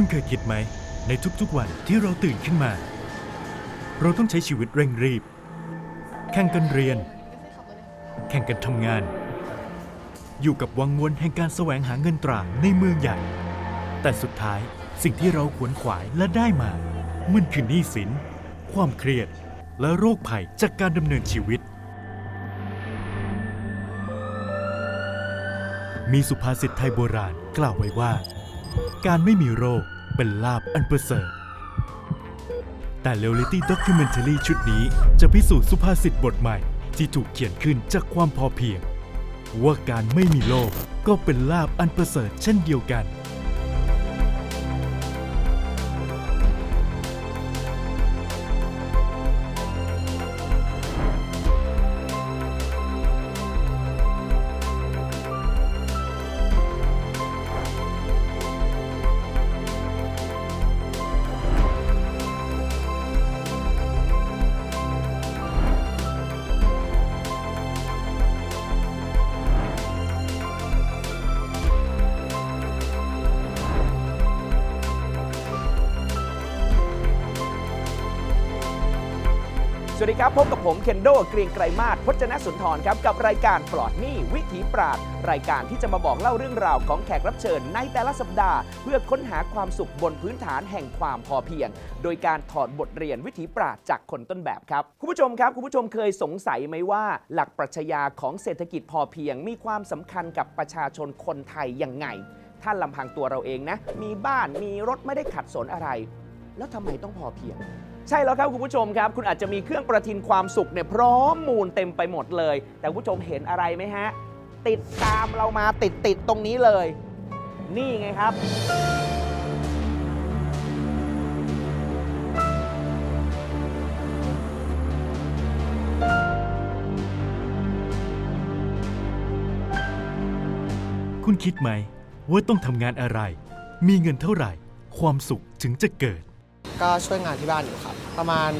คุณเคยคิดไหม ในทุกๆวันที่เราตื่นขึ้นมา เราต้องใช้ชีวิตเร่งรีบ แข่งกันเรียน แข่งกันทำงาน อยู่กับวังวนแห่งการแสวงหาเงินตราในเมืองใหญ่ แต่สุดท้ายสิ่งที่เราขวนขวายและได้มา มันคือหนี้สิน ความเครียด และโรคภัยจากการดำเนินชีวิต มีสุภาษิตไทยโบราณกล่าวไว้ว่า การไม่มีโรค เป็นลาบอันประเสริฐ แต่เรียลลิตี้ด็อกิเมนทารีชุดนี้จะพิสูจน์สุภาษิตบทใหม่ ที่ถูกเขียนขึ้นจากความพอเพียง ว่าการไม่มีโลกก็เป็นลาบอันประเสริฐเช่นเดียวกัน ครับ พบกับผมเคนโดเกรียงไกรมาศพจนสุนทรครับ กับรายการปลอดหนี้วิถีปราดรายการที่จะมาบอกเล่าเรื่องราวของแขกรับเชิญในแต่ละสัปดาห์ เพื่อค้นหาความสุขบนพื้นฐานแห่งความพอเพียง โดยการถอดบทเรียนวิถีปราดจากคนต้นแบบครับคุณผู้ชมครับคุณผู้ชมเคยสงสัยไหมว่า หลักปรัชญาของเศรษฐกิจพอเพียง มีความสำคัญกับประชาชนคนไทยยังไงถ้านลำพังตัวเราเองนะ มีบ้านมีรถไม่ได้ขัดสนอะไร แล้วทำไมต้องพอเพียง ใช่แล้วครับคุณผู้ชมครับ คุณอาจจะมีเครื่องประทินความสุขเนี่ยพร้อมมูลเต็มไปหมดเลย แต่คุณผู้ชมเห็นอะไรไหมฮะ ติดตามเรามาติดติดๆตรงนี้เลย นี่ไงครับ คุณคิดไหม ว่าต้องทำงานอะไร มีเงินเท่าไหร่ ความสุขถึงจะเกิด ก็ช่วยงานที่บ้านอยู่ครับ ประมาณ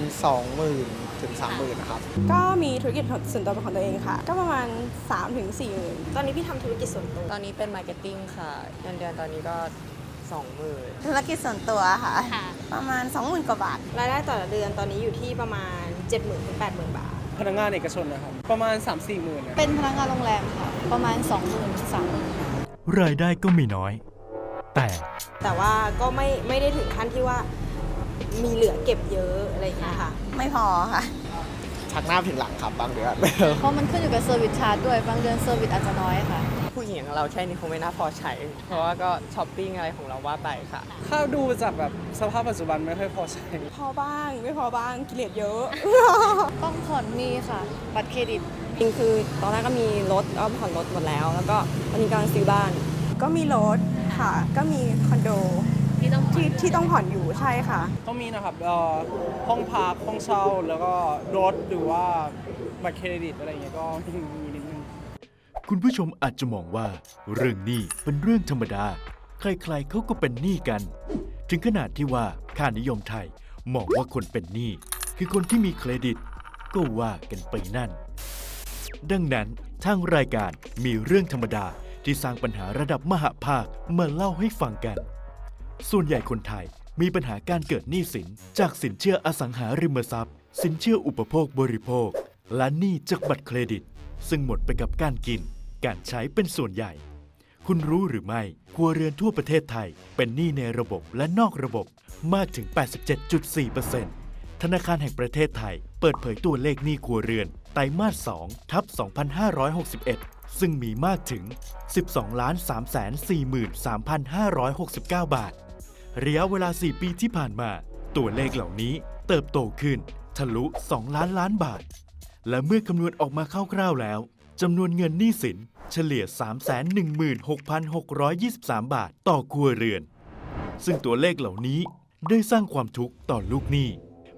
20,000ถึง30,000นะครับ ก็มีธุรกิจส่วนตัวเป็นของตัวเองค่ะ ก็ประมาณ3-4ถึง4หมื่นตอนนี้พี่ทำธุรกิจส่วนตัว ตอนนี้เป็นมาร์เก็ตติ้งค่ะเงินเดือนตอนนี้ก็สองหมื่นธุรกิจส่วนตัวค่ะ ประมาณ 20,000 กว่าบาท รายได้แต่ละเดือนตอนนี้อยู่ที่ประมาณ 70,000ถึง80,000 บาท พนักงานเอกชนนะครับ ประมาณ 3-4หมื่นนะเป็นพนักงานโรงแรมค่ะ ประมาณ 20,000 30,000รายได้ก็ไม่น้อย แต่ แต่ว่าก็ไม่ไม่ได้ถึงขั้นที่ว่า มีเหลือเก็บเยอะอะไรอย่างเงี้ยค่ะ ไม่พอค่ะ ชักหน้าผิดหลังครับบางเดือน เพราะมันขึ้นอยู่กับเซอร์วิสชาร์จด้วย บางเดือนเซอร์วิสอาจจะน้อยค่ะ ผู้หญิงอย่างเราแค่นี้คงไม่น่าพอใช้ เพราะว่าก็ช้อปปิ้งอะไรของเราว่าไปค่ะ ถ้าดูจากแบบสภาพปัจจุบันไม่ค่อยพอใช้ พอบ้างไม่พอบ้างกิเลสเยอะ ต้องผ่อนมีค่ะ บัตรเครดิต จริงคือตอนแรกก็มีรถก็ผ่อนรถหมดแล้ว แล้วก็ตอนนี้กำลังซื้อบ้าน ก็มีรถค่ะ ก็มีคอนโด ที่ต้องที่ที่ต้องผ่อนอยู่ใช่ค่ะต้องมีนะครับเอ่อห้องพักห้องเช่าแล้วก็รถหรือว่าบัตรเครดิตอะไรอย่างเงี้ยก็มีนิดนึง คุณผู้ชมอาจจะมองว่า เรื่องหนี้เป็นเรื่องธรรมดา ใครๆเขาก็เป็นหนี้กัน ถึงขนาดที่ว่าค่านิยมไทยมองว่าคนเป็นหนี้คือคนที่มีเครดิต ก็ว่ากันไปนั่น ดังนั้นทางรายการมีเรื่องธรรมดาที่สร้างปัญหาระดับมหาภาคมาเล่าให้ฟังกัน ส่วนใหญ่คนไทยมีปัญหาการเกิดหนี้สิน จากสินเชื่ออสังหาริมทรัพย์ สินเชื่ออุปโภคบริโภค และหนี้จากบัตรเครดิต ซึ่งหมดไปกับการกิน การใช้เป็นส่วนใหญ่ คุณรู้หรือไม่ครัวเรือนทั่วประเทศไทย เป็นหนี้ในระบบและนอกระบบมากถึง 87.4%ธนาคารแห่งประเทศไทย เปิดเผยตัวเลขหนี้ครัวเรือนไตรมาส2ทับ 2561 ซึ่งมีมากถึง 12 343,569 บาท ระยะเวลา 4 ปีที่ผ่านมา ตัวเลขเหล่านี้เติบโตขึ้น ทะลุ 2 ล้านล้านบาท และเมื่อคำนวณออกมาคร่าวๆแล้วจำนวนเงินหนี้สินเฉลี่ย 316,623 บาทต่อครัวเรือน ซึ่งตัวเลขเหล่านี้ได้สร้างความทุกข์ต่อลูกหนี้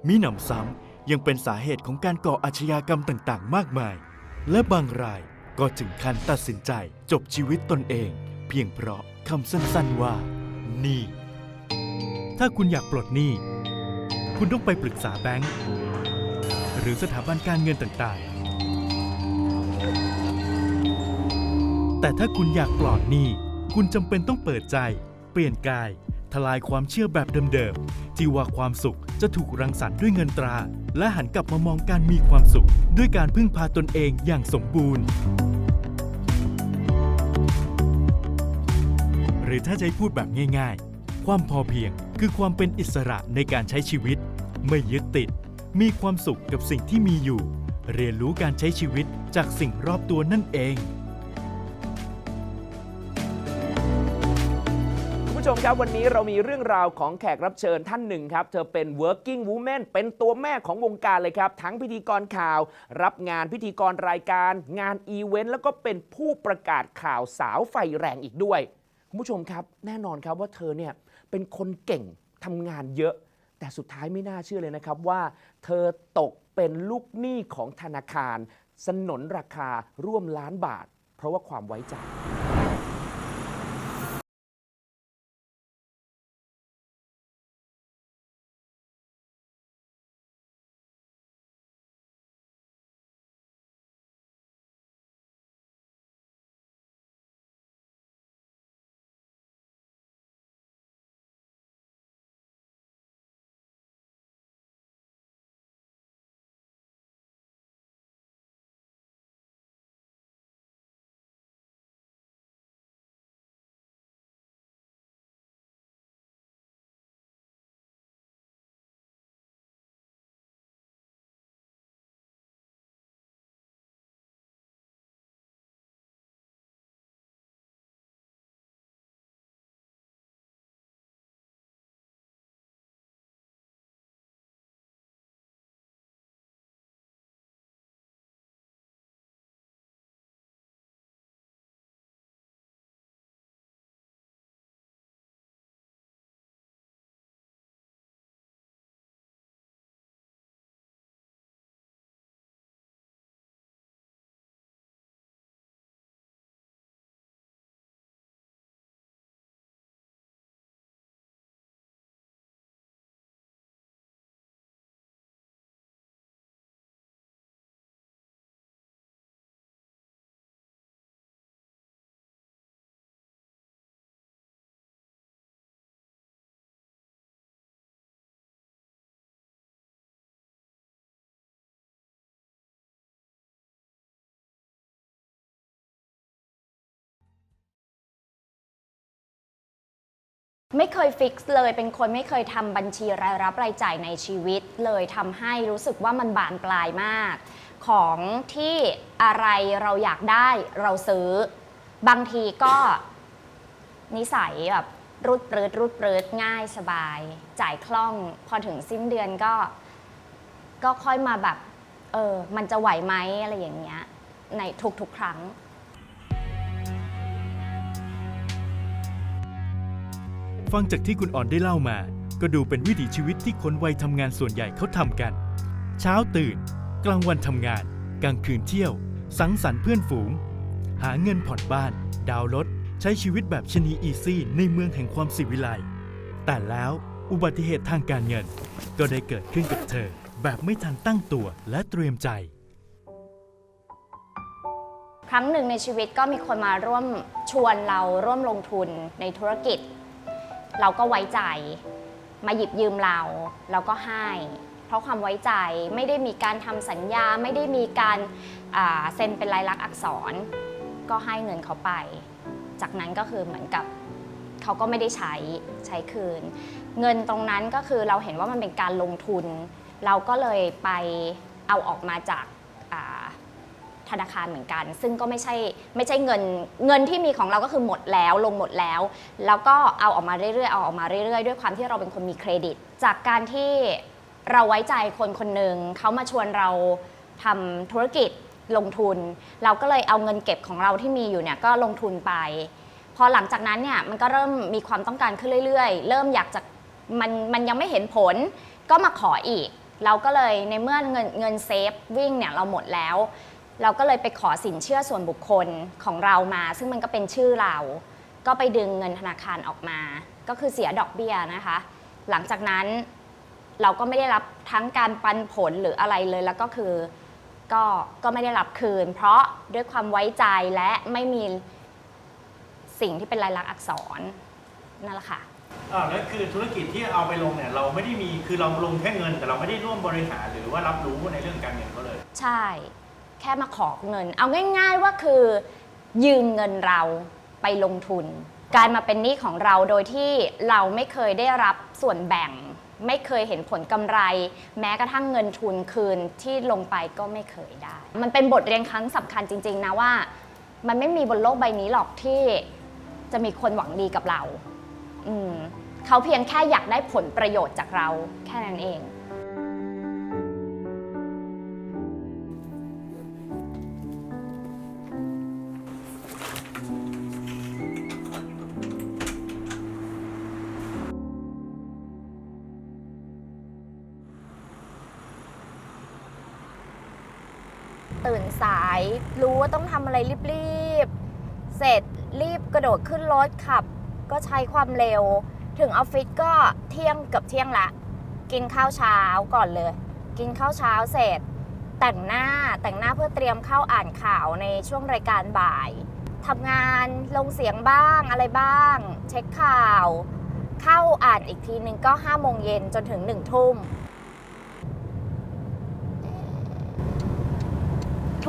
มิหนำซ้ำยังเป็นสาเหตุของการก่ออาชญากรรมต่างๆ มากมาย และบางรายก็ถึงขั้นตัดสินใจจบชีวิตตนเอง เพียงเพราะคำสั้นๆว่า หนี้ ถ้าคุณอยากปลดหนี้ คุณต้องไปปรึกษาแบงก์หรือสถาบันการเงินต่างๆ แต่ถ้าคุณอยากปลอดหนี้ คุณจำเป็นต้องเปิดใจ เปลี่ยนกาย ทลายความเชื่อแบบเดิมๆที่ว่าความสุขจะถูกรังสรรค์ด้วยเงินตรา และหันกลับมามองการมีความสุข ด้วยการพึ่งพาตนเองอย่างสมบูรณ์ หรือถ้าจะให้พูดแบบง่าย ๆ ความพอเพียงคือความเป็นอิสระในการใช้ชีวิต ไม่ยึดติด มีความสุขกับสิ่งที่มีอยู่ เรียนรู้การใช้ชีวิตจากสิ่งรอบตัวนั่นเองคุณผู้ชมครับวันนี้เรามีเรื่องราวของแขกรับเชิญท่านหนึ่งครับ เธอเป็น working woman เป็นตัวแม่ของวงการเลยครับ ทั้งพิธีกรข่าว รับงานพิธีกรรายการ งานอีเวนต์แล้วก็เป็นผู้ประกาศข่าวสาวไฟแรงอีกด้วยคุณผู้ชมครับ แน่นอนครับว่าเธอเนี่ย เป็นคนเก่งทำงานเยอะ แต่สุดท้ายไม่น่าเชื่อเลยนะครับว่า เธอตกเป็นลูกหนี้ของธนาคาร สนนราคาร่วมล้านบาท เพราะว่าความไว้ใจ ไม่เคยฟิกซ์เลยเป็นคนไม่เคยทำบัญชีรายรับรายจ่ายในชีวิต เลยทำให้รู้สึกว่ามันบานปลายมาก ของที่อะไรเราอยากได้เราซื้อ บางทีก็ นิสัยแบบรูดปรืดรูดปรืดง่ายสบาย จ่ายคล่องพอถึงสิ้นเดือนก็ ก็ค่อยมาแบบ เออ มันจะไหวไหมอะไรอย่างเงี้ย ในทุกๆครั้ง ฟังจากที่คุณอ่อนได้เล่ามา ก็ดูเป็นวิถีชีวิตที่คนวัยทำงานส่วนใหญ่เขาทำกัน เช้าตื่น กลางวันทำงาน กลางคืนเที่ยว สังสรรค์เพื่อนฝูง หาเงินผ่อนบ้าน ดาวน์รถ ใช้ชีวิตแบบชนีอีซี่ในเมืองแห่งความสิวิไลแต่แล้วอุบัติเหตุทางการเงิน ก็ได้เกิดขึ้นกับเธอ แบบไม่ทันตั้งตัวและเตรียมใจ ครั้งหนึ่งในชีวิตก็มีคนมาร่วมชวนเราร่วมลงทุนในธุรกิจ เราก็ไว้ใจ มาหยิบยืมเราเราก็ให้ เพราะความไว้ใจไม่ได้มีการทำสัญญาไม่ได้มีการเซ็นเป็นลายลักษณ์อักษร ก็ให้เงินเขาไป จากนั้นก็คือเหมือนกับเขาก็ไม่ได้ใช้ใช้คืน เงินตรงนั้นก็คือเราเห็นว่ามันเป็นการลงทุน เราก็เลยไปเอาออกมาจากา ธนาคารเหมือนกัน ซึ่งก็ไม่ใช่ไม่ใช่เงินเงินที่มีของเราก็คือหมดแล้วลงหมดแล้ว แล้วก็เอาออกมาเรื่อยๆเอาออกมาเรื่อยๆ ด้วยความที่เราเป็นคนมีเครดิต จากการที่เราไว้ใจคนคนหนึ่งเขามาชวนเราทำธุรกิจลงทุน เราก็เลยเอาเงินเก็บของเราที่มีอยู่เนี่ยก็ลงทุนไป พอหลังจากนั้นเนี่ยมันก็เริ่มมีความต้องการขึ้นเรื่อยๆ เริ่มอยากจะมันมันยังไม่เห็นผลก็มาขออีก เราก็เลยในเมื่อเงินเงินเซฟวิ่งเนี่ยเราหมดแล้ว เราก็เลยไปขอสินเชื่อส่วนบุคคลของเรามา ซึ่งมันก็เป็นชื่อเรา ก็ไปดึงเงินธนาคารออกมา ก็คือเสียดอกเบี้ยนะคะ หลังจากนั้นเราก็ไม่ได้รับทั้งการปันผลหรืออะไรเลยแล้วก็คือก็ก็ไม่ได้รับคืน เพราะด้วยความไว้ใจและไม่มีสิ่งที่เป็นลายลักษณ์อักษรนั่นแหละค่ะ อ่าแล้วคือธุรกิจที่เอาไปลงเนี่ยเราไม่ได้มีคือเราลงแค่เงิน แต่เราไม่ได้ร่วมบริหารหรือว่ารับรู้ในเรื่องการเงินเขาเลย ใช่ แค่มาขอเงิน เอาง่าย ๆว่าคือ ยืมเงินเราไปลงทุนกลายมาเป็นหนี้ของเราโดยที่เราไม่เคยได้รับส่วนแบ่ง ไม่เคยเห็นผลกำไร แม้กระทั่งเงินทุนคืนที่ลงไปก็ไม่เคยได้ มันเป็นบทเรียนครั้งสำคัญจริง ๆ นะว่า มันไม่มีบนโลกใบนี้หรอกที่จะมีคนหวังดีกับเรา อืมเขาเพียงแค่อยากได้ผลประโยชน์จากเราแค่นั้นเอง รู้ว่าต้องทำอะไรรีบๆ เสร็จรีบกระโดดขึ้นรถขับ ก็ใช้ความเร็ว ถึงออฟฟิศก็เที่ยงเกับเที่ยงละ กินข้าวเช้าก่อนเลย กินข้าวเช้าเสร็จ แต่งหน้าแต่งหน้าเพื่อเตรียมเข้าอ่านข่าวในช่วงรายการบ่ายทำงานลงเสียงบ้างอะไรบ้าง เช็คข่าว เข้าอ่านอีกทีนึงก็5้าโมงเย็นจนถึง1นึ่ทุ่ม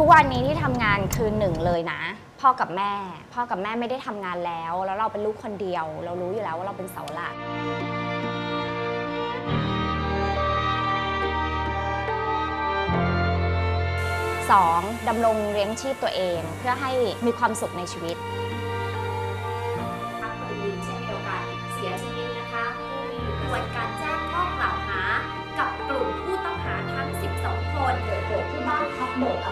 ทุกวันนี้ที่ทำงานคือหนึ่งเลยนะ พ่อกับแม่ พ่อกับแม่ไม่ได้ทำงานแล้ว แล้วเราเป็นลูกคนเดียว เรารู้อยู่แล้วว่าเราเป็นเสาหลักสองดำรงเลี้ยงชีพตัวเองเพื่อให้มีความสุขในชีวิต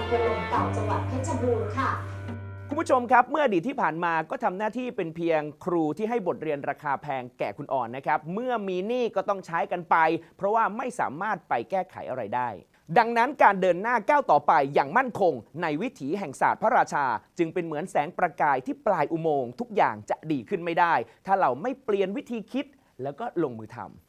พักเบิกอำเภอลมเก่าจังหวัดเพชรบูรณ์ค่ะคุณผู้ชมครับ เมื่ออดีตที่ผ่านมาก็ทำหน้าที่เป็นเพียงครูที่ให้บทเรียนราคาแพงแก่คุณอ่อนนะครับ เมื่อมีหนี้ก็ต้องใช้กันไป เพราะว่าไม่สามารถไปแก้ไขอะไรได้ ดังนั้นการเดินหน้าก้าวต่อไปอย่างมั่นคง ในวิถีแห่งศาสตร์พระราชา จึงเป็นเหมือนแสงประกายที่ปลายอุโมงค์ทุกอย่างจะดีขึ้นไม่ได้ ถ้าเราไม่เปลี่ยนวิธีคิดแล้วก็ลงมือทำ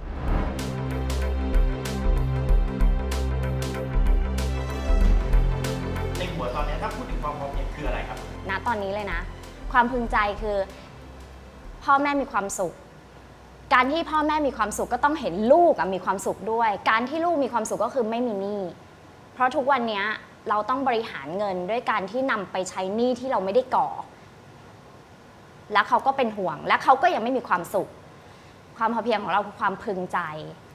ณตอนนี้เลยนะ ความพึงใจคือ พ่อแม่มีความสุข การที่พ่อแม่มีความสุขก็ต้องเห็นลูกมีความสุขด้วย การที่ลูกมีความสุขก็คือไม่มีหนี้เพราะทุกวันนี้เราต้องบริหารเงินด้วยการที่นำไปใช้หนี้ที่เราไม่ได้ก่อ แล้วเขาก็เป็นห่วง และเขาก็ยังไม่มีความสุข ความพอเพียงของเราคือความพึงใจ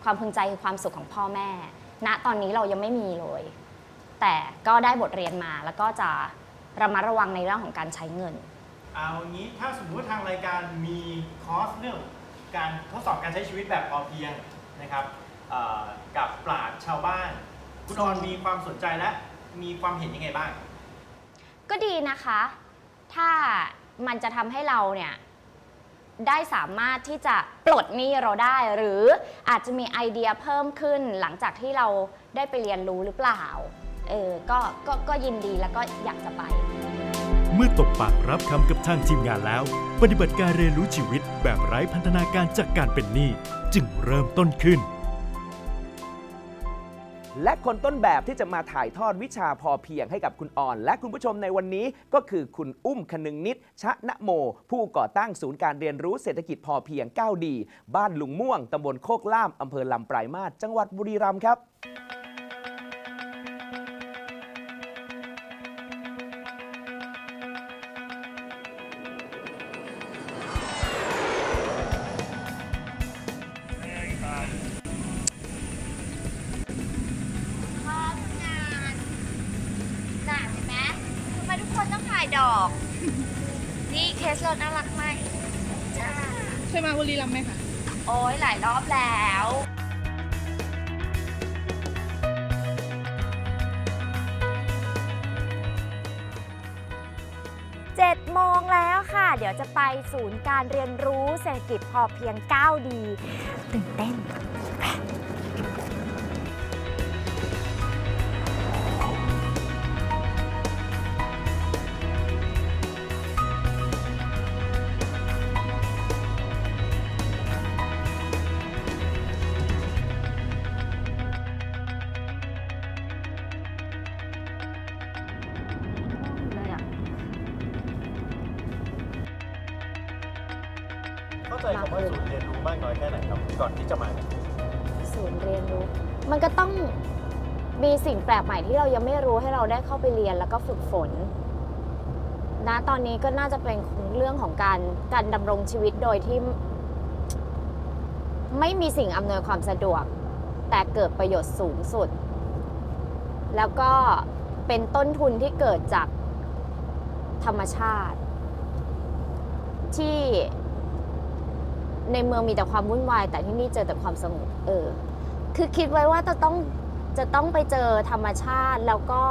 ความพึงใจคือความสุขของพ่อแม่ ณ ตอนนี้เรายังไม่มีเลย แต่ก็ได้บทเรียนมาแล้วก็จะ ระมัดระวังในเรื่องของการใช้เงิน เอางี้ถ้าสมมติว่าทางรายการมีคอร์สเรื่องการทดสอบการใช้ชีวิตแบบพอเพียงนะครับเอ่อกับปราชญ์ชาวบ้าน คุณออนมีความสนใจและมีความเห็นยังไงบ้าง ก็ดีนะคะ ถ้ามันจะทำให้เราเนี่ยได้สามารถที่จะปลดหนี้เราได้ หรืออาจจะมีไอเดียเพิ่มขึ้นหลังจากที่เราได้ไปเรียนรู้หรือเปล่า เออก็ก็ก็ยินดีแล้วก็อยากจะไป เมื่อตบปากรับคำกับทางทีมงานแล้ว ปฏิบัติการเรียนรู้ชีวิตแบบไร้พันธนาการจากการเป็นหนี้จึงเริ่มต้นขึ้น และคนต้นแบบที่จะมาถ่ายทอดวิชาพอเพียงให้กับคุณอ่อน และคุณผู้ชมในวันนี้ก็คือคุณอุ้มคนึงนิด ชะนะโม ผู้ก่อตั้งศูนย์การเรียนรู้เศรษฐกิจพอเพียง 9 ดี บ้านลุงม่วงตำบลโคกล่ามอำเภอลำปลายมาศจังหวัดบุรีรัมย์ครับ เดี๋ยวจะไปศูนย์การเรียนรู้เศรษฐกิจพอเพียง9ดีตื่นเต้น ได้เข้าไปเรียนแล้วก็ฝึกฝนนะตอนนี้ก็น่าจะเป็นเรื่องของการการดำรงชีวิตโดยที่ ไม่มีสิ่งอำนวยความสะดวก แต่เกิดประโยชน์สูงสุด แล้วก็เป็นต้นทุนที่เกิดจากธรรมชาติ ที่ในเมืองมีแต่ความวุ่นวาย แต่ที่นี่เจอแต่ความสงบเออ คือคิดไว้ว่าจะต้อง จะต้องไปเจอธรรมชาติแล้วก็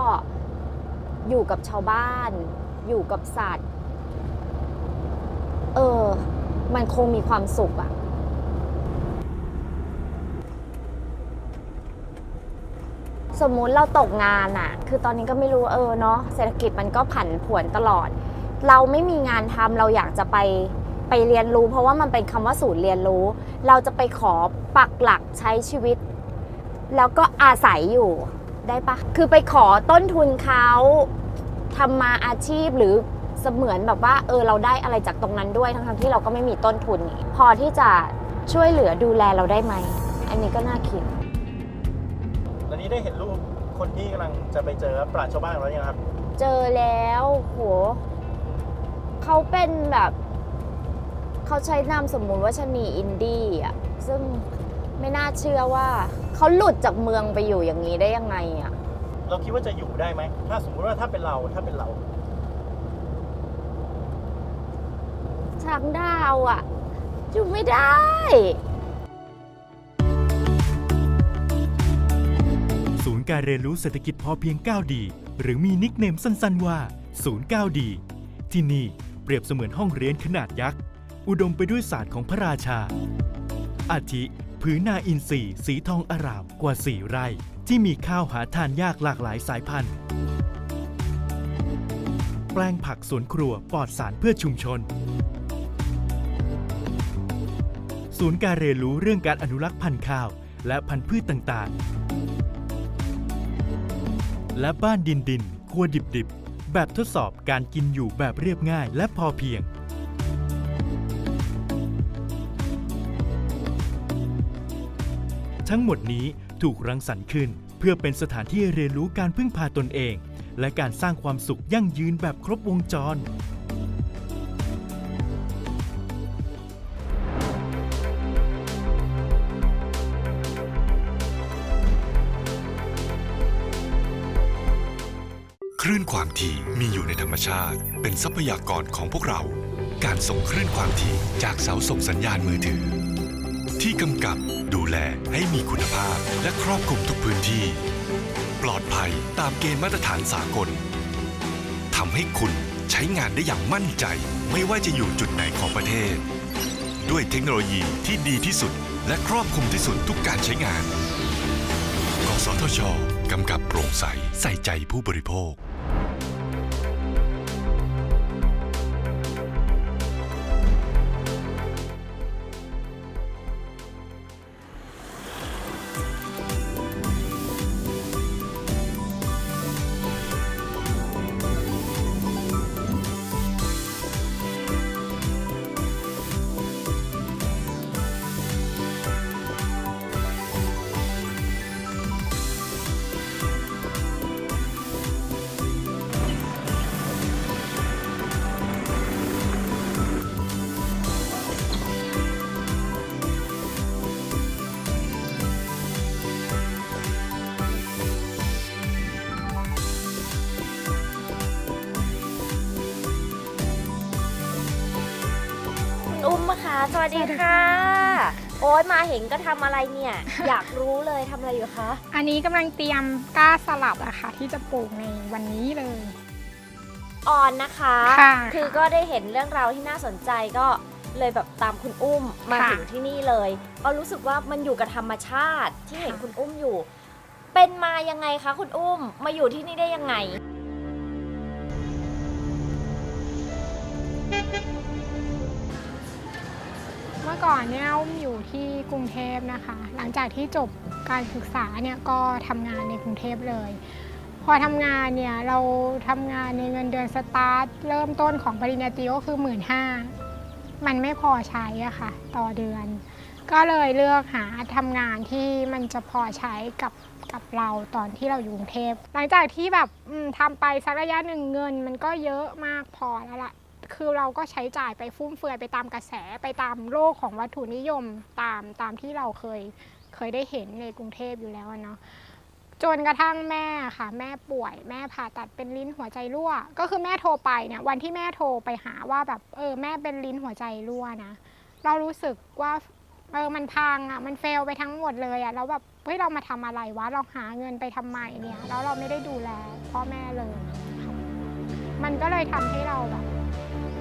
อยู่กับชาวบ้าน อยู่กับสัตว์ เออ มันคงมีความสุขอะสมมุติเราตกงานอะคือตอนนี้ก็ไม่รู้เออเนาะเศรษฐกิจมันก็ผันผวนตลอด เราไม่มีงานทำเราอยากจะไปไปเรียนรู้ เพราะว่ามันเป็นคำว่าศูนย์เรียนรู้ เราจะไปขอปักหลักใช้ชีวิต แล้วก็อาศัยอยู่ได้ปะคือไปขอต้นทุนเขาทำมาอาชีพหรือเสมือนแบบว่า เออเราได้อะไรจากตรงนั้นด้วยทั้งๆที่เราก็ไม่มีต้นทุนนี่พอที่จะช่วยเหลือดูแลเราได้ไหม อันนี้ก็น่าคิดตอนนี้ได้เห็นรูปคนที่กำลังจะไปเจอปราชญ์ชาวบ้านแล้วยังครับ เจอแล้วโหเขาเป็นแบบ เขาใช้นามสมมุติว่าชะนีอินดี้อะ ซึ่ง ไม่น่าเชื่อว่าเขาหลุดจากเมืองไปอยู่อย่างนี้ได้ยังไงอะ เราคิดว่าจะอยู่ได้ไหม ถ้าสมมติว่าถ้าเป็นเราถ้าเป็นเรา ช้างดาวอะ อยู่ไม่ได้ ศูนย์การเรียนรู้เศรษฐกิจพอเพียง9ดีหรือมีนิกเนมสั้นๆว่าศูนย์9ดีที่นี่เปรียบเสมือนห้องเรียนขนาดยักษ์ อุดมไปด้วยศาสตร์ของพระราชา อาทิ ผืนนาอินทรีย์สีทองอารามกว่า 4 ไร่ ที่มีข้าวหาทานยากหลากหลายสายพันธุ์ แปลงผักสวนครัวปลอดสารเพื่อชุมชน ศูนย์การเรียนรู้เรื่องการอนุรักษ์พันธุ์ข้าว และพันธุ์พืชต่างๆ และบ้านดินดินครัวดิบๆ แบบทดสอบการกินอยู่แบบเรียบง่ายและพอเพียง ทั้งหมดนี้ถูกรังสรรค์ขึ้น เพื่อเป็นสถานที่เรียนรู้การพึ่งพาตนเอง และการสร้างความสุขยั่งยืนแบบครบวงจรคลื่นความถี่มีอยู่ในธรรมชาติ เป็นทรัพยากรของพวกเรา การส่งคลื่นความถี่จากเสาส่งสัญญาณมือถือ ที่กำกับดูแลให้มีคุณภาพและครอบคลุมทุกพื้นที่ ปลอดภัยตามเกณฑ์มาตรฐานสากลทำให้คุณใช้งานได้อย่างมั่นใจ ไม่ว่าจะอยู่จุดไหนของประเทศ ด้วยเทคโนโลยีที่ดีที่สุด และครอบคลุมที่สุดทุกการใช้งาน กสทช กำกับโปร่งใสใส่ใจผู้บริโภค สวัสดีค่ะ โอ๊ยมาเห็นก็ทำอะไรเนี่ย อยากรู้เลยทำอะไรอยู่คะ อันนี้กำลังเตรียมกล้าสลัดอะค่ะ ที่จะปลูกในวันนี้เลย ออนนะคะ ค่ะคือก็ได้เห็นเรื่องราวที่น่าสนใจก็เลยแบบตามคุณอุ้มมาค่ะถึงที่นี่เลย ก็รู้สึกว่ามันอยู่กับธรรมชาติที่เห็นคุณอุ้มอยู่ เป็นมายังไงคะคุณอุ้มมาอยู่ที่นี่ได้ยังไง ก่อนเนี่ยอุ้มอยู่ที่กรุงเทพนะคะ หลังจากที่จบการศึกษาเนี่ยก็ทำงานในกรุงเทพเลย พอทำงานเนี่ยเราทำงานในเงินเดือนสตาร์ทเริ่มต้นของปริญญาตรีก็คือหมื่นห้ามันไม่พอใช้อะค่ะ ต่อเดือน ก็เลยเลือกหาทำงานที่มันจะพอใช้กับกับเราตอนที่เราอยู่กรุงเทพหลังจากที่แบบทำไปสักระยะหนึ่งเงิน มันก็เยอะมากพอแล้วล่ะ คือเราก็ใช้จ่ายไปฟุ่มเฟือยไปตามกระแสไปตามโลกของวัตถุนิยมตามตามที่เราเคยเคยได้เห็นในกรุงเทพอยู่แล้วเนาะจนกระทั่งแม่ค่ะ แม่ป่วย แม่ผ่าตัดเป็นลิ้นหัวใจรั่ว ก็คือแม่โทรไปเนี่ยวันที่แม่โทรไปหาว่าแบบเออแม่เป็นลิ้นหัวใจรั่วนะเรารู้สึกว่าเออมันพังอะมันเฟลไปทั้งหมดเลยอะแล้วแบบเฮ้ยเรามาทำอะไรวะเราหาเงินไปทำไมเนี่ยแล้วเราไม่ได้ดูแลพ่อแม่เลย มันก็เลยทำให้เราแบบ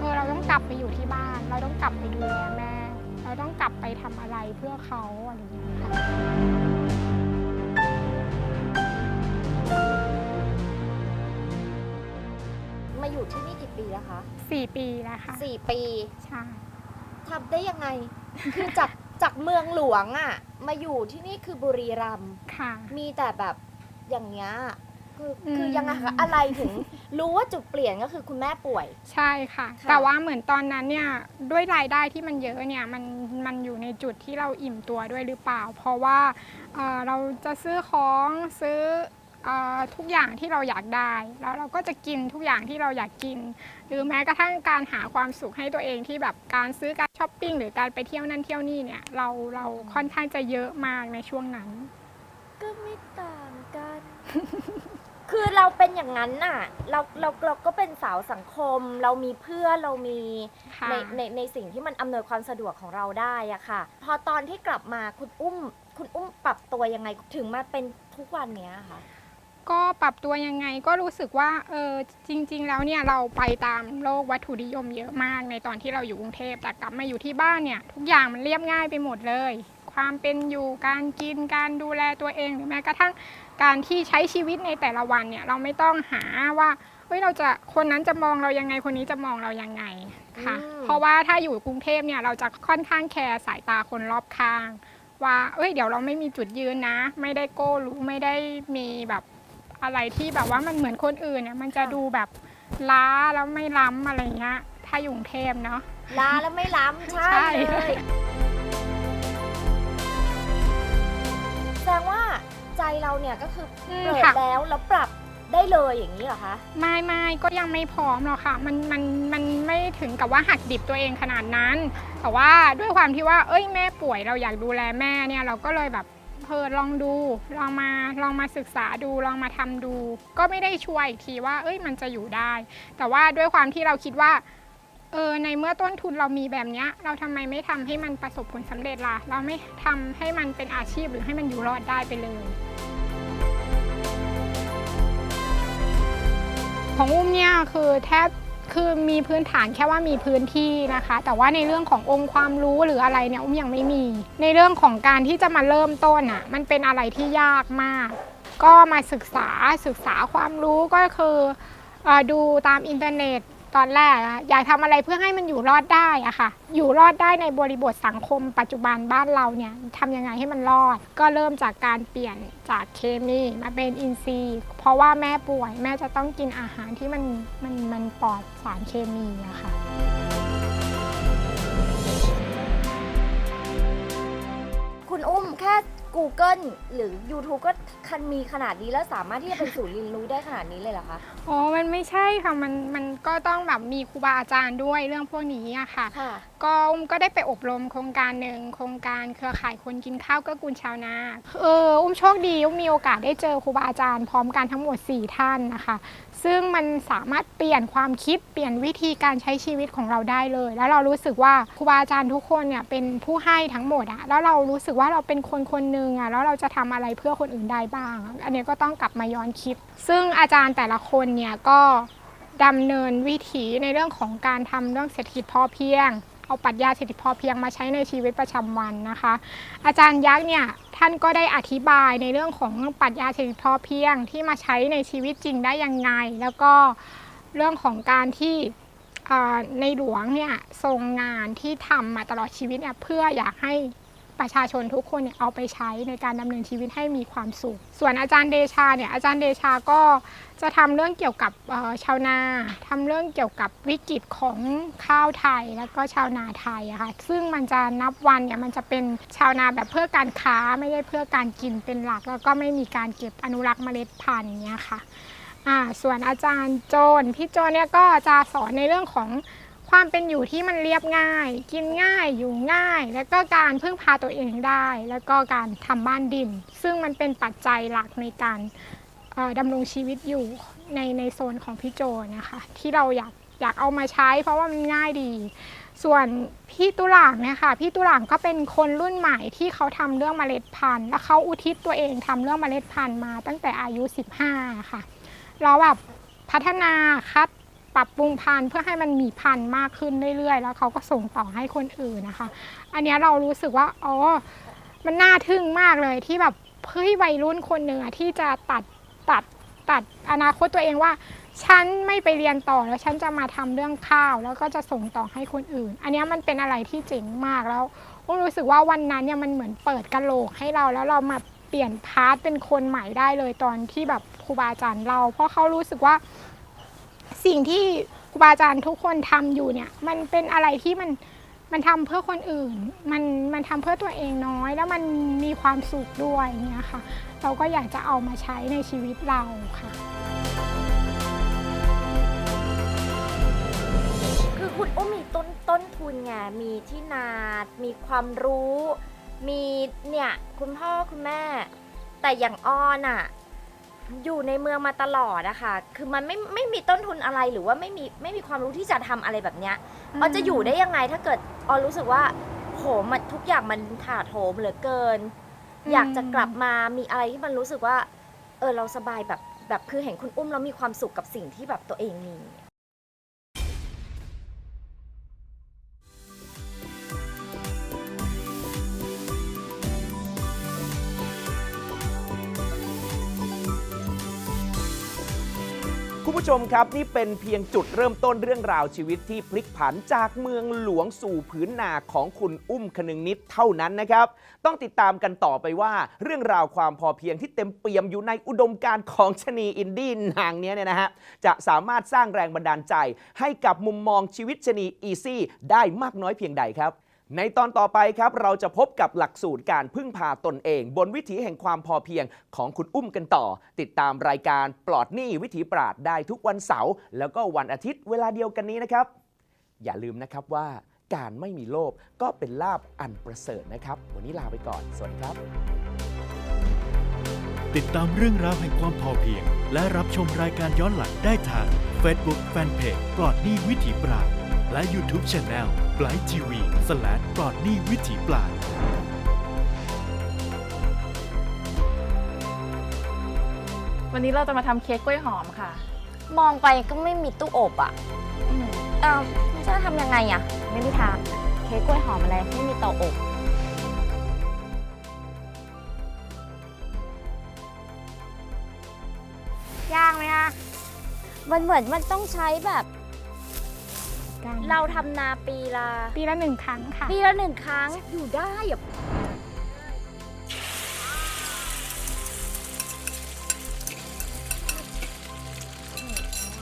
ออเราต้องกลับไปอยู่ที่บ้าน เราต้องกลับไปดูแลแม่ เราต้องกลับไปทำอะไรเพื่อเขาอะไรอย่างเงี้ยค่ะมาอยู่ที่นี่กี่ปีแล้วคะสี่ปีแล้วค่ะสี่ปีใช่ทำได้ยังไง คือจากจากเมืองหลวงอะมาอยู่ที่นี่คือบุรีรัมย์ค่ะ มีแต่แบบอย่างเงี้ย คืออืมคือยังไงคะอะไรถึง รู้ว่าจุดเปลี่ยนก็คือคุณแม่ป่วย ใช่ค่ะ ค่ะ แต่ว่าเหมือนตอนนั้นเนี่ยด้วยรายได้ที่มันเยอะเนี่ยมันมันอยู่ในจุดที่เราอิ่มตัวด้วยหรือเปล่า เพราะว่าเอ่อเราจะซื้อของซื้อเอ่อทุกอย่างที่เราอยากได้ แล้วเราก็จะกินทุกอย่างที่เราอยากกิน หรือแม้กระทั่งการหาความสุขให้ตัวเองที่แบบการซื้อการช้อปปิ้งหรือการไปเที่ยวนั่นเที่ยวนี่เนี่ยเราเราค่อนข้างจะเยอะมากในช่วงนั้น ก็ไม่ต่างกัน คือเราเป็นอย่างนั้นน่ะเราเราเราก็เป็นสาวสังคม เรามีเพื่อนเรามีค่ะ ในในในสิ่งที่มันอำนวยความสะดวกของเราได้อะค่ะ พอตอนที่กลับมาคุณอุ้ม คุณอุ้มปรับตัวยังไงถึงมาเป็นทุกวันเนี้ยค่ะ ก็ปรับตัวยังไงก็รู้สึกว่าเออจริง ๆ แล้วเนี่ยเราไปตามโลกวัตถุนิยมเยอะมากในตอนที่เราอยู่กรุงเทพแต่กลับมาอยู่ที่บ้านเนี่ยทุกอย่างมันเรียบง่ายไปหมดเลย ความเป็นอยู่การกินการดูแลตัวเองหรือแม้กระทั่ง การที่ใช้ชีวิตในแต่ละวันเนี่ยเราไม่ต้องหาว่าเฮ้ยเราจะคนนั้นจะมองเรายังไงคนนี้จะมองเรายังไงค่ะ อืม เพราะว่าถ้าอยู่กรุงเทพเนี่ยเราจะค่อนข้างแคร์สายตาคนรอบข้าง ว่าเอ้ยเดี๋ยวเราไม่มีจุดยืนนะ ไม่ได้โก้รู้ไม่ได้มีแบบอะไรที่แบบว่ามันเหมือนคนอื่นเนี่ยมันจะดูแบบล้าแล้วไม่ล้ำอะไรเงี้ยถ้าอยู่กรุงเทพเนาะ ลาแล้วไม่ล้ำใช่ใช่ เลย ใจเราเนี่ยก็คืออืมเปิดค่ะ แล้วแล้วปรับได้เลยอย่างนี้เหรอคะ ไม่ไม่ก็ยังไม่พร้อมหรอกค่ะ มันมันมันไม่ถึงกับว่าหักดิบตัวเองขนาดนั้น แต่ว่าด้วยความที่ว่า เอ้ยแม่ป่วยเราอยากดูแลแม่เนี่ยเราก็เลยแบบเพิดลองดู ลองมาลองมาศึกษาดูลองมาทำดู ก็ไม่ได้ช่วยอีกทีว่า เอ้ยมันจะอยู่ได้ แต่ว่าด้วยความที่เราคิดว่า เออในเมื่อต้นทุนเรามีแบบเนี้ยเราทำไมไม่ทำให้มันประสบผลสำเร็จล่ะ เราไม่ทำให้มันเป็นอาชีพหรือให้มันอยู่รอดได้ไปเลย ของอุ้มเนี่ยคือแทบคือมีพื้นฐานแค่ว่ามีพื้นที่นะคะ แต่ว่าในเรื่องขององค์ความรู้หรืออะไรเนี่ยอุ้มยังไม่มี ในเรื่องของการที่จะมาเริ่มต้นอะมันเป็นอะไรที่ยากมาก ก็มาศึกษาศึกษาความรู้ก็คือเออดูตามอินเทอร์เน็ต ตอนแรกอะอยากทำอะไรเพื่อให้มันอยู่รอดได้อะค่ะ อยู่รอดได้ในบริบทสังคม ปัจจุบันบ้านเราเนี่ยทำยังไงให้มันรอด ก็เริ่มจากการเปลี่ยนจากเคมีมาเป็นอินทรีย์ เพราะว่าแม่ป่วยแม่จะต้องกินอาหารที่มันมันมันปลอดสารเคมีอะค่ะคุณอุ้มแค่ Google หรือ YouTube ก็คันมีขนาดนี้แล้วสามารถที่จะเป็นศูนย์เรียนรู้ได้ขนาดนี้เลยเหรอคะ อ๋อ มันไม่ใช่ค่ะ มัน มันก็ต้องแบบมีครูบาอาจารย์ด้วยเรื่องพวกนี้อะค่ะ ค่ะ ก็อุ้มก็ได้ไปอบรมโครงการหนึ่งโครงการเครือข่ายคนกินข้าวเก็กูลชาวนา เออ อุ้มโชคดีอุ้มมีโอกาสได้เจอครูบาอาจารย์พร้อมกันทั้งหมด 4 ท่านนะคะ ซึ่งมันสามารถเปลี่ยนความคิดเปลี่ยนวิธีการใช้ชีวิตของเราได้เลย แล้วเรารู้สึกว่าครูบาอาจารย์ทุกคนเนี่ยเป็นผู้ให้ทั้งหมดอะแล้วเรารู้สึกว่าเราเป็นคนคนหนึ่งอะแล้วเราจะทำอะไรเพื่อคนอื่นได้บ้าง อันนี้ก็ต้องกลับมาย้อนคิด ซึ่งอาจารย์แต่ละคนเนี่ยก็ดำเนินวิถีในเรื่องของการทำเรื่องเศรษฐกิจพอเพียง เอาปรัชญาเศรษฐกิจพอเพียงมาใช้ในชีวิตประจำวันนะคะ อาจารย์ยักษ์เนี่ยท่านก็ได้อธิบายในเรื่องของปรัชญาเศรษฐกิจพอเพียง ที่มาใช้ในชีวิตจริงได้ยังไง แล้วก็เรื่องของการที่ในหลวงเนี่ยทรงงานที่ทำมาตลอดชีวิตเนี่ยเพื่ออยากให้ ประชาชนทุกคนเนี่ยเอาไปใช้ในการดำเนินชีวิตให้มีความสุข ส่วนอาจารย์เดชาเนี่ยอาจารย์เดชาก็จะทำเรื่องเกี่ยวกับชาวนาทำเรื่องเกี่ยวกับวิกฤตของข้าวไทยแล้วก็ชาวนาไทยอะค่ะซึ่งมันจะนับวันเนี่ยมันจะเป็นชาวนาแบบเพื่อการค้าไม่ได้เพื่อการกินเป็นหลัก แล้วก็ไม่มีการเก็บอนุรักษ์เมล็ดพันธุ์เนี่ยค่ะอ่าส่วนอาจารย์โจนพี่โจนเนี่ยก็จะสอนในเรื่องของ ความเป็นอยู่ที่มันเรียบง่าย กินง่ายอยู่ง่าย แล้วก็การพึ่งพาตัวเองได้ แล้วก็การทำบ้านดิน ซึ่งมันเป็นปัจจัยหลักในการดำรงชีวิตอยู่ในในโซนของพี่โจนะคะ ที่เราอยากอยากเอามาใช้ เพราะว่ามันง่ายดี ส่วนพี่ตุหลางเนี่ยค่ะพี่ตุหลางก็เป็นคนรุ่นใหม่ที่เขาทำเรื่องเมล็ดพันธุ์ และเขาอุทิศตัวเองทำเรื่องเมล็ดพันธุ์มาตั้งแต่อายุ 15 ค่ะเราแบบพัฒนาคัด ปรับปรุงพันธุ์เพื่อให้มันมีพันธุ์มากขึ้นเรื่อยๆ แล้วเขาก็ส่งต่อให้คนอื่นนะคะ อันนี้เรารู้สึกว่าอ๋อมันน่าทึ่งมากเลยที่แบบเฮ้ยวัยรุ่นคนหนึ่งอะที่จะตัดตัดตัดอนาคตตัวเองว่า ฉันไม่ไปเรียนต่อแล้วฉันจะมาทำเรื่องข้าว แล้วก็จะส่งต่อให้คนอื่น อันนี้มันเป็นอะไรที่เจ๋งมากแล้วรู้สึกว่าวันนั้นเนี่ยมันเหมือนเปิดกระโหลกให้เราแล้วเรามาเปลี่ยนพาร์ทเป็นคนใหม่ได้เลยตอนที่แบบครูบาอาจารย์เรา เพราะเขารู้สึกว่า สิ่งที่ครูบาอาจารย์ทุกคนทำอยู่เนี่ย มันเป็นอะไรที่มันมันทำเพื่อคนอื่น มันมันทำเพื่อตัวเองน้อย แล้วมันมีความสุขด้วยเนี่ยค่ะ เราก็อยากจะเอามาใช้ในชีวิตเราค่ะ คือคุณอุ้มมีต้นต้นทุนไงมีที่นามีความรู้ มีเนี่ยคุณพ่อคุณแม่ แต่อย่างอ้อนอะ อยู่ในเมืองมาตลอดอะค่ะ คือมันไม่ไม่มีต้นทุนอะไรหรือว่าไม่มีไม่มีความรู้ที่จะทำอะไรแบบเนี้ยออนจะอยู่ได้ยังไงถ้าเกิดออนรู้สึกว่าโหมันทุกอย่างมันถาโถมเหลือเกินอืมอยากจะกลับมามีอะไรที่มันรู้สึกว่า เออเราสบายแบบแบบคือเห็นคุณอุ้มแล้วมีความสุขกับสิ่งที่แบบตัวเองมี ผู้ชมครับนี่เป็นเพียงจุดเริ่มต้นเรื่องราวชีวิตที่พลิกผันจากเมืองหลวงสู่พื้นนาของคุณอุ้มคนึงนิดเท่านั้นนะครับ ต้องติดตามกันต่อไปว่า เรื่องราวความพอเพียงที่เต็มเปี่ยมอยู่ในอุดมการณ์ของชนีอินดี้นางเนี้ยเนี่ยนะฮะจะสามารถสร้างแรงบันดาลใจ ให้กับมุมมองชีวิตชนีอีซี่ได้มากน้อยเพียงใดครับ ในตอนต่อไปครับ เราจะพบกับหลักสูตรการพึ่งพาตนเอง บนวิถีแห่งความพอเพียงของคุณอุ้มกันต่อ ติดตามรายการปลอดหนี้วิถีปราดได้ทุกวันเสาร์แล้วก็วันอาทิตย์เวลาเดียวกันนี้นะครับ อย่าลืมนะครับว่าการไม่มีโลภก็เป็นลาบอันประเสริฐนะครับ วันนี้ลาไปก่อน สวัสดีครับ ติดตามเรื่องราวแห่งความพอเพียง และรับชมรายการย้อนหลังได้ทาง Facebook Fanpage ปลอดหนี้วิถีปราด และ YouTube Channel ปลายทีวีสแลดปลอดหนี้วิถีปราดวันนี้เราจะมาทำเค้กกล้วยหอมค่ะ มองไปก็ไม่มีตู้อบอะอืมเออจะทำยังไงอะ ไม่มีทางเค้กกล้วยหอมอะไรไม่มีเตาอบ ยากไหมคะมันเหมือนมันต้องใช้แบบ การเราทำนาปีละปีละหนึ่งครั้งค่ะ ปีละหนึ่งครั้งอยู่ได้อะ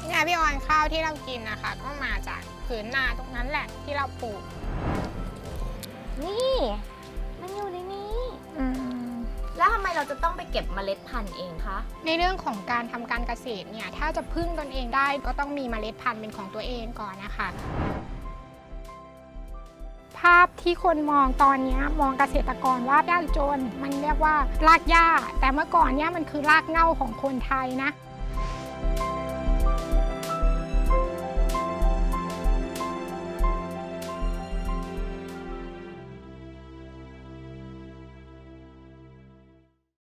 เนี่ยพี่ออนข้าวที่เรากินนะคะ ก็มาจากผืนนาตรงนั้นแหละที่เราปลูก นี่มัน ไมเราจะต้องไปเก็บเมล็ดพันธุ์เองคะ ในเรื่องของการทำการเกษตรเนี่ย ถ้าจะพึ่งตนเองได้ก็ต้องมีเมล็ดพันธุ์เป็นของตัวเองก่อนนะคะ ภาพที่คนมองตอนนี้มองเกษตรกรว่ายากจน มันเรียกว่ารากหญ้า แต่เมื่อก่อนเนี่ยมันคือรากเหง้าของคนไทยนะ